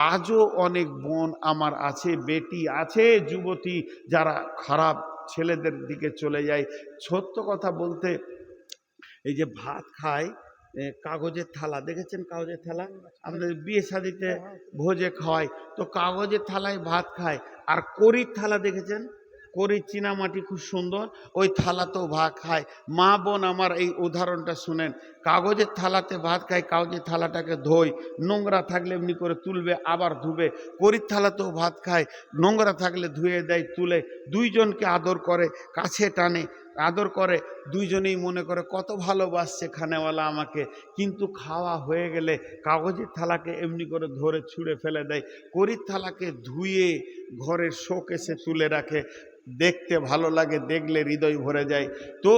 আজও অনেক বোন আমার আছে, বেটি আছে, যুবতী যারা খারাপ ছেলেদের দিকে চলে যায়। সত্য কথা বলতে এই যে ভাত খায় কাগজের থালা, দেখেছেন কাগজের থালা? আমাদের বিয়ে শাদিতে ভোজে খাওয়ায়, তো কাগজের থালায় ভাত খায়, আর করির থালা দেখেছেন? করির চীনামাটি খুব সুন্দর। ওই থালাতেও ভাত খায়। মা বোন আমার এই উদাহরণটা শুনেন। কাগজের থালাতে ভাত খায়, কাগজের থালাটাকে ধোই নোংরা থাকলে এমনি করে তুলবে, আবার ধুবে। করির থালাতেও ভাত খায়। নোংরা থাকলে ধুয়ে দেয়, তুলে। দুইজনকে আদর করে, কাছে টানে। আদর করে, দুইজনেই মনে করে, কত ভালোবাসছে খানেওয়ালা আমাকে। কিন্তু খাওয়া হয়ে গেলে কাগজের থালাকে এমনি করে ধরে ছুঁড়ে ফেলে দেয়। করির থালাকে ধুয়ে ঘরের শোক এসে তুলে রাখে। দেখতে ভালো লাগে, দেখলে হৃদয় ভরে যায়। তো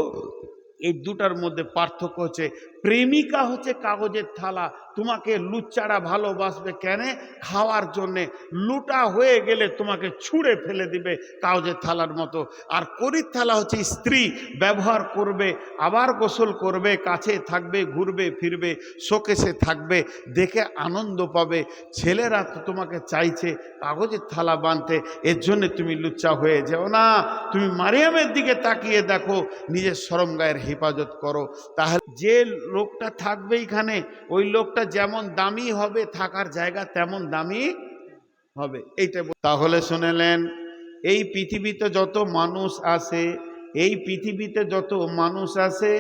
এই দুটার মধ্যে পার্থক্য হচ্ছে প্রেমিকা হচ্ছে কাগজের থালা। তোমাকে লুচ্চারা ভালোবাসবে কেন? খাওয়ার জন্যে। লুটা হয়ে গেলে তোমাকে ছুঁড়ে ফেলে দিবে কাগজের থালার মতো। আর করির থালা হচ্ছে স্ত্রী, ব্যবহার করবে, আবার গোসল করবে, কাছে থাকবে, ঘুরবে, ফিরবে, শোকেসে থাকবে, দেখে আনন্দ পাবে। ছেলেরা তো তোমাকে চাইছে কাগজের থালা বানতে। এর জন্যে তুমি লুচ্চা হয়ে যাও না। তুমি মারিয়ামের দিকে তাকিয়ে দেখো। নিজের সরম গায়ের হেফাজত করো। তাহলে যে লোকটা থাকবে এখানে, ওই লোকটা যেমন দামি হবে, থাকার জায়গা তেমন দামি হবে। এইটা তাহলে শুনেলেন এই পৃথিবীতে যত মানুষ আছে এই পৃথিবীতে যত মানুষ আছে,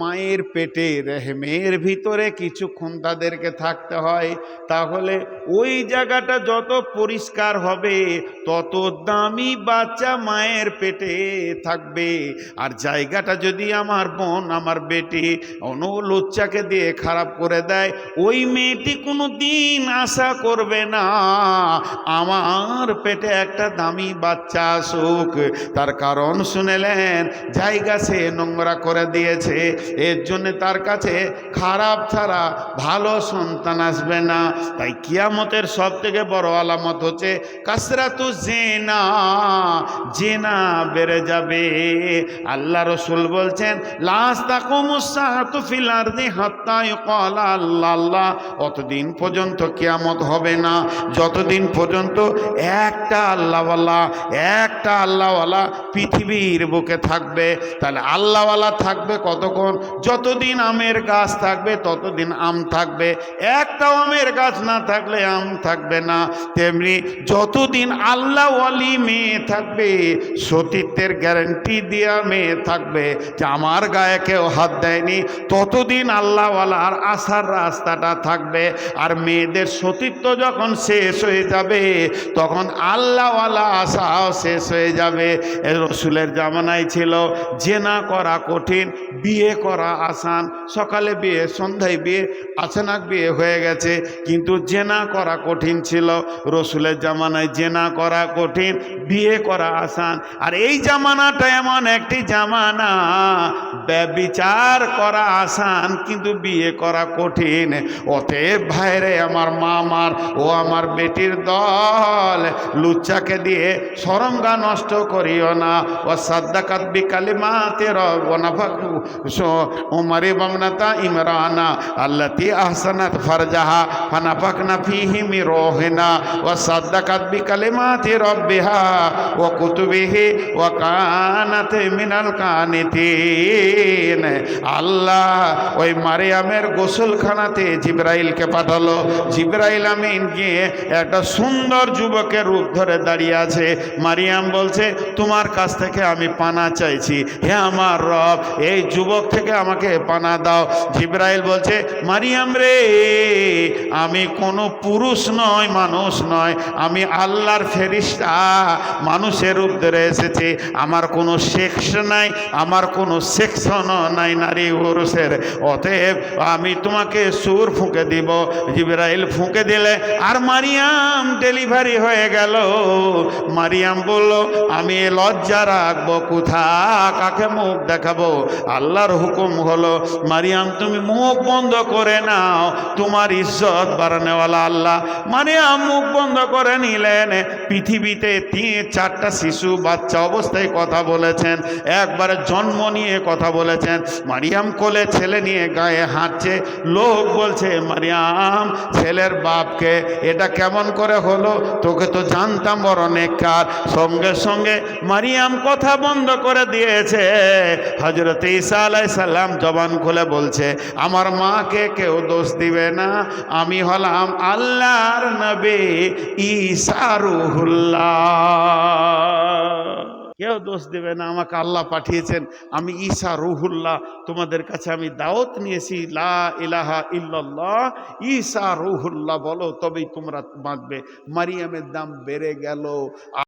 মায়ের পেটে রেহমের ভিতরে কিছুক্ষণ তাদেরকে থাকতে হয়। তাহলে ওই জায়গাটা যত পরিষ্কার হবে, তত দামি বাচ্চা মায়ের পেটে থাকবে। আর জায়গাটা যদি আমার বোন, আমার বেটি অনুলুচ্চাকে দিয়ে খারাপ করে দেয়, ওই মেয়েটি কোনো দিন আশা করবে না, আমার পেটে একটা দামি বাচ্চা আসুক। তার কারণ শুনেলেন জায়গা সে নোংরা করে দিয়েছে। এর জন্য তার কাছে খারাপ ছাড়া ভালো সন্তান আসবে না। তাই কিয়ামতের সব থেকে বড় আলামত হচ্ছে, কাসরাতু জেনা জেনা বেড়ে যাবে। আল্লাহ রসুল বলছেন লাস্ট তাকুমুসাহাতু ফিল আরদি হাত্তা ইউকালা আল্লাহ আল্লাহ। অতদিন পর্যন্ত কিয়ামত হবে না। যতদিন পর্যন্ত একটা আল্লাহওয়ালা একটা আল্লাহওয়ালা পৃথিবীর বুকে থাকবে, তাহলে আল্লাহওয়ালা থাকবে কতক্ষণ? যতদিন আমের গাছ থাকবে, ততদিন আম থাকবে। একটা আমের গাছ না থাকলে আম থাকবে না। তেমনি যতদিন আল্লাহওয়ালি মেয়ে থাকবে, সতীত্বের গ্যারান্টি দেওয়া মেয়ে থাকবে, যে আমার গায়ে কেউ হাত দেয়নি, ততদিন আল্লাহওয়ালার আসার রাস্তাটা থাকবে। আর মেয়েদের সতীত্ব যখন শেষ হয়ে যাবে, তখন আল্লাহওয়ালা আশাও শেষ হয়ে যাবে। রসুলের জামানায় ছিল, জেনা করা কঠিন, বিয়ে করা আসান। সকালে বিয়ে, সন্ধ্যায় বিয়ে, আচানাক বিয়ে হয়ে গেছে, কিন্তু জেনা করা কঠিন ছিল। রসুলের জামানায় জেনা করা কঠিন, বিয়ে করা আসান। আর এই জামানাটা এমন একটি জামানা, ব্যবিচার করা আসান, কিন্তু বিয়ে করা কঠিন। অতএব ভাইরে, আমার মা আমার ও আমার বেটির দল লুচ্চাকে দিয়ে সরঙ্গা নষ্ট করিও না। ও সাদ্দাকাত বিকালি মাতে রবনাফাক উমারি বামনাতা ইমরানা, আল্লাতি আহসানাত ফারজাহা, ফানাফাকনা ফিহি মিরোহিনা ও সাদ্দাকাত বিকালি মাতে রব্বিহা ও কুতুবিহি ও কানাত মিনাল কানিতিন। আল্লাহ, ওই মারিয়ামের গোসলখানাতে জিব্রাইলকে পাঠালো। জিব্রাইল আমিন গিয়ে একটা সুন্দর যুবকের রূপ ধরে দাঁড়িয়ে আছে। মারিয়াম বলছে, তোমার কাছ থেকে আমি পানা চাইছি। হে আমার রব, এই যুবক থেকে আমাকে পানা দাও। জিব্রাইল বলছে, মারিয়াম রে, আমি কোনো পুরুষ নয়, মানুষ নয়। আমি আল্লাহর ফেরিস্তা, মানুষের রূপ ধরে এসেছি। আমার কোনো সেক্স নাই, আমার কোনো সেকশনও নাই, নারী পুরুষের। অতএব আমি তোমাকে সুর ফুঁকে দিব। জিব্রাইল ফুঁকে দিলে, আর মারিয়াম ডেলিভারি হয়ে গেল। মারিয়াম বলল, আমি লজ্জা রাখব কোথায়? দেখা কাকে মুখ দেখাবো? আল্লাহর হুকুম হলো, মারিয়াম, তুমি মুখ বন্ধ করে নাও, তোমার ইজ্জত বাড়ানেওয়ালা আল্লাহ। মারিয়াম মুখ বন্ধ করে নিলেন। পৃথিবীতে তিন, চারটা শিশু, বাচ্চা অবস্থায় কথা বলেছেন, একবারে জন্ম নিয়ে কথা বলেছেন। মারিয়াম কোলে ছেলে নিয়ে গায়ে হাঁটছে, লোক বলছে, মারিয়াম, ছেলের বাপকে এটা কেমন করে হলো? তোকে তো জানতাম, বড় নেকার সঙ্গে সঙ্গে মারিয়াম কথা বন্ধ করে দিয়েছে। হজরত ঈসা আলাই সাল্লাম জবান খুলে বলছে, আমার মাকে কেউ দোষ দিবে না। আমি হলাম আল্লাহর নবী ঈসা রুহুল্লাহ। কেউ দোষ দেবে না, আমাকে আল্লাহ পাঠিয়েছেন, আমি ঈসা রুহুল্লাহ, তোমাদের কাছে আমি দাওয়াত নিয়েছি, লা ইলাহা ইল্লাল্লাহ, ঈসা রুহুল্লাহ বলো, তবেই তোমরা বাঁচবে। মারিয়ামের দাম বেড়ে গেল।